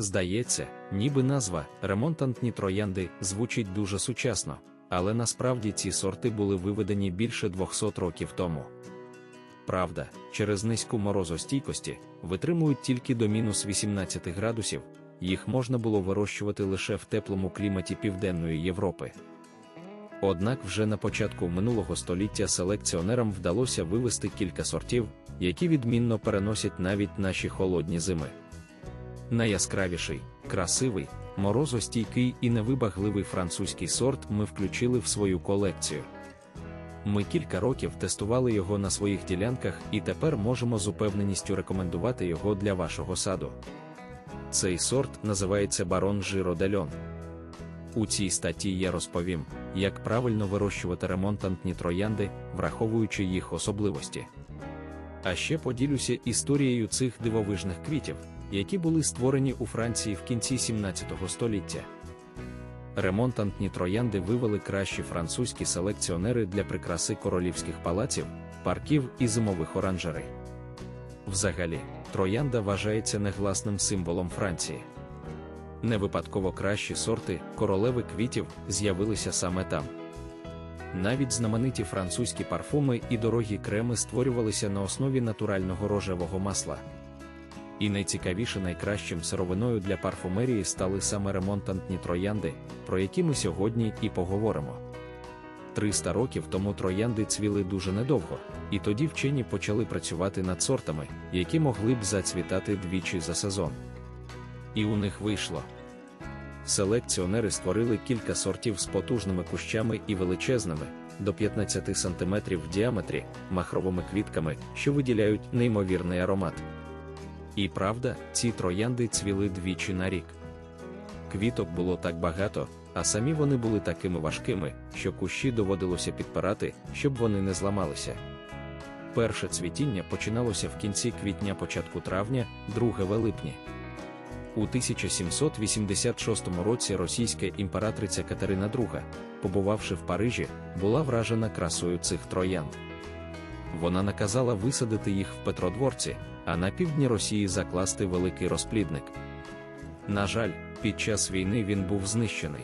Здається, ніби назва ремонтантні троянди звучить дуже сучасно, але насправді ці сорти були виведені більше 200 років тому. Правда, через низьку морозостійкості витримують тільки до мінус 18 градусів, їх можна було вирощувати лише в теплому кліматі Південної Європи. Однак вже на початку минулого століття селекціонерам вдалося вивести кілька сортів, які відмінно переносять навіть наші холодні зими. Найяскравіший, красивий, морозостійкий і невибагливий французький сорт ми включили в свою колекцію. Ми кілька років тестували його на своїх ділянках і тепер можемо з упевненістю рекомендувати його для вашого саду. Цей сорт називається барон Жиродельон. У цій статті я розповім, як правильно вирощувати ремонтантні троянди, враховуючи їх особливості. А ще поділюся історією цих дивовижних квітів, які були створені у Франції в кінці 17 століття. Ремонтантні троянди вивели кращі французькі селекціонери для прикраси королівських палаців, парків і зимових оранжерей. Взагалі, троянда вважається негласним символом Франції. Не випадково кращі сорти королеви квітів з'явилися саме там. Навіть знамениті французькі парфуми і дорогі креми створювалися на основі натурального рожевого масла. І найцікавіше найкращим сировиною для парфумерії стали саме ремонтантні троянди, про які ми сьогодні і поговоримо. 300 років тому троянди цвіли дуже недовго, і тоді вчені почали працювати над сортами, які могли б зацвітати двічі за сезон. І у них вийшло. Селекціонери створили кілька сортів з потужними кущами і величезними, до 15 см в діаметрі, махровими квітками, що виділяють неймовірний аромат. І правда, ці троянди цвіли двічі на рік. Квіток було так багато, а самі вони були такими важкими, що кущі доводилося підпирати, щоб вони не зламалися. Перше цвітіння починалося в кінці квітня початку травня, друге в липні. У 1786 році російська імператриця Катерина II, побувавши в Парижі, була вражена красою цих троянд. Вона наказала висадити їх в Петродворці, а на півдні Росії закласти великий розплідник. На жаль, під час війни він був знищений.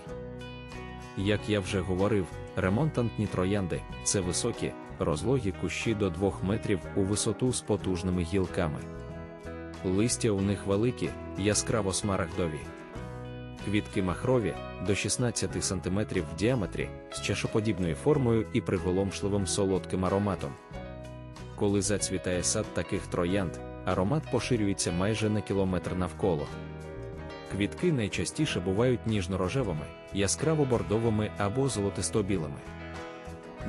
Як я вже говорив, ремонтантні троянди це високі, розлогі кущі до 2 метрів у висоту з потужними гілками. Листя у них великі, яскраво смарагдові. Квітки махрові до 16 см в діаметрі з чашоподібною формою і приголомшливим солодким ароматом. Коли зацвітає сад таких троянд, аромат поширюється майже на кілометр навколо. Квітки найчастіше бувають ніжно-рожевими, яскраво-бордовими або золотисто-білими.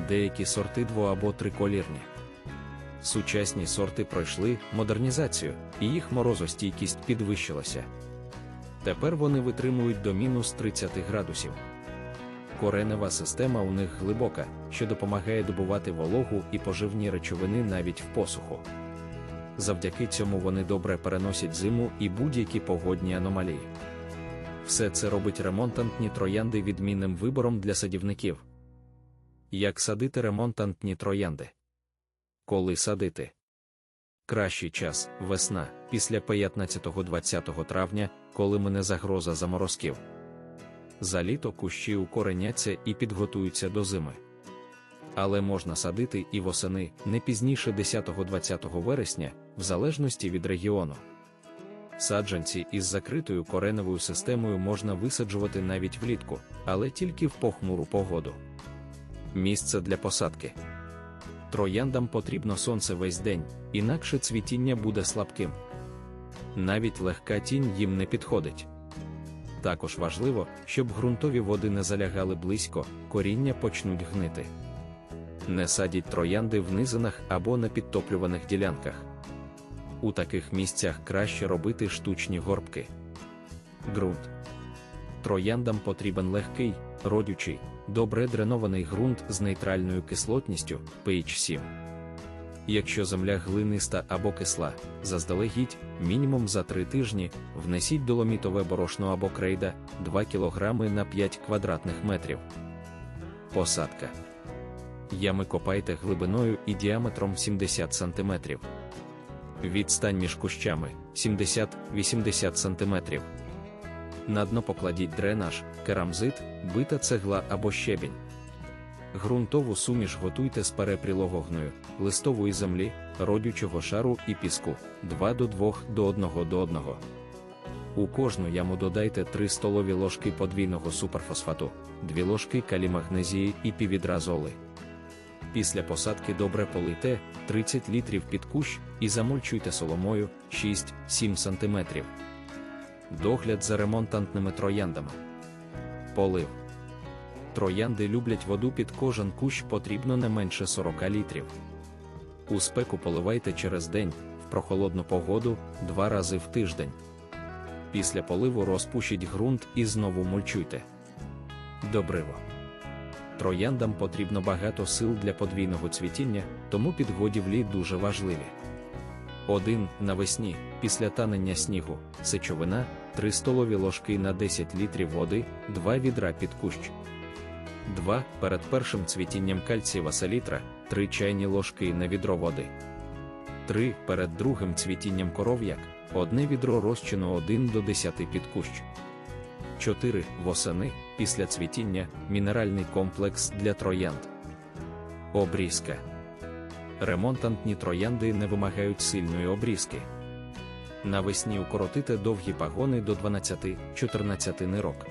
Деякі сорти дво- або триколірні. Сучасні сорти пройшли модернізацію, і їх морозостійкість підвищилася. Тепер вони витримують до мінус 30 градусів. Коренева система у них глибока, що допомагає добувати вологу і поживні речовини навіть в посуху. Завдяки цьому вони добре переносять зиму і будь-які погодні аномалії. Все це робить ремонтантні троянди відмінним вибором для садівників. Як садити ремонтантні троянди? Коли садити? Кращий час весна, після 15-20 травня, коли мине загроза заморозків. За літо кущі укореняться і підготуються до зими. Але можна садити і восени не пізніше 10-20 вересня, в залежності від регіону. Саджанці із закритою кореневою системою можна висаджувати навіть влітку, але тільки в похмуру погоду. Місце для посадки. Трояндам потрібно сонце весь день, інакше цвітіння буде слабким. Навіть легка тінь їм не підходить. Також важливо, щоб ґрунтові води не залягали близько, коріння почнуть гнити. Не садіть троянди в низинах або на підтоплюваних ділянках. У таких місцях краще робити штучні горбки. Ґрунт. Трояндам потрібен легкий, родючий, добре дренований ґрунт з нейтральною кислотністю pH 7. Якщо земля глиниста або кисла, заздалегідь, мінімум за 3 тижні, внесіть доломітове борошно або крейда 2 кг на 5 квадратних метрів. Посадка. Ями копайте глибиною і діаметром 70 см. Відстань між кущами 70-80 см. На дно покладіть дренаж, керамзит, бита цегла або щебінь. Грунтову суміш готуйте з перепрілогогною, листової землі, родючого шару і піску 2 до 2 до 1 до 1. У кожну яму додайте 3 столові ложки подвійного суперфосфату, 2 ложки калімагнезії і піввідра золи. Після посадки добре полийте 30 літрів під кущ і замульчуйте соломою 6-7 см. Догляд за ремонтантними трояндами. Полив. Троянди люблять воду під кожен кущ потрібно не менше 40 літрів. У спеку поливайте через день, в прохолодну погоду два рази в тиждень. Після поливу розпушіть ґрунт і знову мульчуйте. Добриво. Трояндам потрібно багато сил для подвійного цвітіння, тому підгодівлі дуже важливі. 1. Навесні, після танення снігу, сечовина, 3 столові ложки на 10 літрів води, 2 відра під кущ. 2. Перед першим цвітінням кальцієва селітра 3 чайні ложки на відро води. 3. Перед другим цвітінням коров'як 1 відро розчину 1 до 10 під кущ. 4. Восени після цвітіння мінеральний комплекс для троянд. Обрізка. Ремонтантні троянди не вимагають сильної обрізки. Навесні укоротите довгі пагони до 12-14 нирок.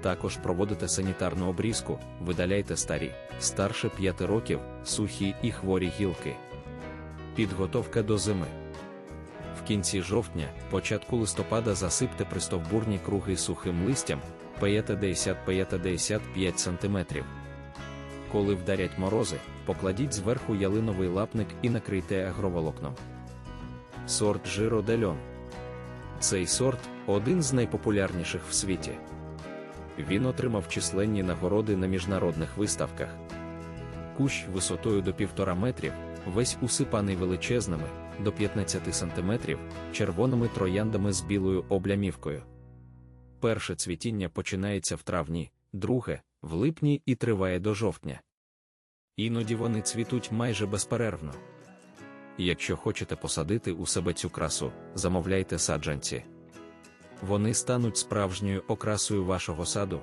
Також проводите санітарну обрізку, видаляйте старі, старше 5 років, сухі і хворі гілки. Підготовка до зими. В кінці жовтня, початку листопада засипте пристовбурні круги сухим листям 50-55 см. Коли вдарять морози, покладіть зверху ялиновий лапник і накрийте агроволокном. Сорт Жиро де. Цей сорт один з найпопулярніших в світі. Він отримав численні нагороди на міжнародних виставках. Кущ висотою до 1,5 метрів, весь усипаний величезними, до 15 сантиметрів, червоними трояндами з білою облямівкою. Перше цвітіння починається в травні, друге в липні і триває до жовтня. Іноді вони цвітуть майже безперервно. Якщо хочете посадити у себе цю красу, замовляйте саджанці. Вони стануть справжньою окрасою вашого саду,